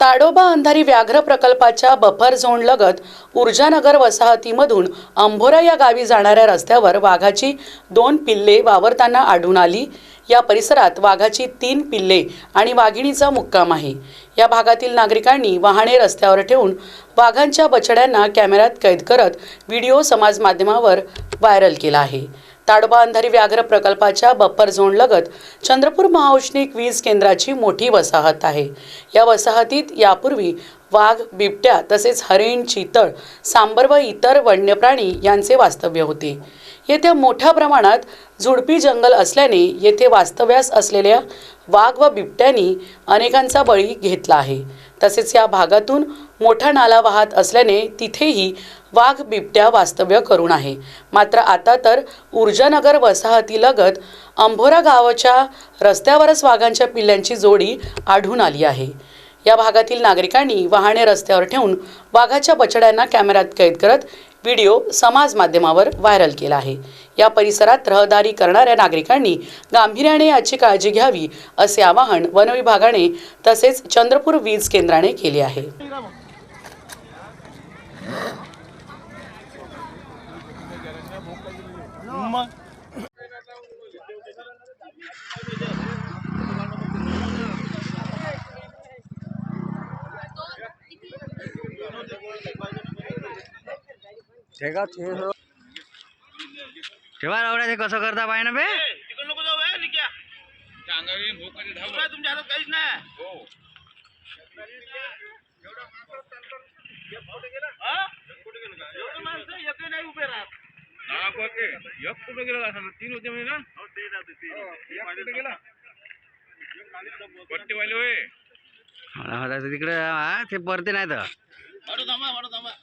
ताडोबा अंधारी व्याघ्र प्रकल्पाच्या buffer zone लगत ऊर्जानगर वसाहतीमधून अंभोरा या गावी जाणाऱ्या रस्त्यावर वाघाची दोन पिल्ले वावरताना आढळून आली. या परिसरात वाघाची तीन पिल्ले आणि वाघिणीचा मुक्काम आहे. या भागातील नागरिकांनी वाहने रस्त्यावर ठेवून वाघांच्या बछड्यांना कॅमेऱ्यात कैद करत व्हिडिओ समाज माध्यमावर व्हायरल केला आहे. ताडोबा अंधारी व्याघ्र प्रकल्पाच्या बफर झोनलगत चंद्रपूर महाऔष्णिक वीज केंद्राची मोठी वसाहत आहे. या वसाहतीत यापूर्वी वाघ बिबट्या तसेच हरिण चितळ सांबर व इतर वन्य प्राणी यांचे वास्तव्य होते. येथे मोठ्या प्रमाणात झुडपी जंगल असल्याने येथे वास्तव्यास असलेल्या वाघ व बिबट्यांनी अनेकांचा बळी घेतला आहे. तसेच या भागातून मोठा नाला वाहत असल्याने तिथेही वाघ बिबट्या वास्तव्य करून आहे. मात्र आता तर ऊर्जानगर वसाहतीलगत अंभोरा गावाच्या रस्त्यावरच वाघांच्या पिल्ल्यांची जोडी आढळून आली आहे. या भागातील नागरिकांनी वाहने रस्त्यावर ठेवून वाघाच्या बछड्यांना कॅमेऱ्यात कैद करत व्हिडिओ समाज माध्यमावर व्हायरल केला आहे. या परिसरात रहदारी करणाऱ्या नागरिकांनी गांभीर्याने याची काळजी घ्यावी असे आवाहन वनविभागाने तसेच चंद्रपूर वीज केंद्राने केले आहे. मग ठेका ठेवा रावड्याचे कसं करता पाय ना बे तिकडे नको जाऊ आहे निक्या. अंगावी भूक मध्ये धावला तुमच्या हातात काहीच नाही. हो. एवढा माणसं तंत्र कुठे गेला कुठे गेला एवढं माणसं एक नाही उभे राहत. तीन होते म्हणजे ना पट्टेवाले होय तिकडे हा, ते परते नाही तर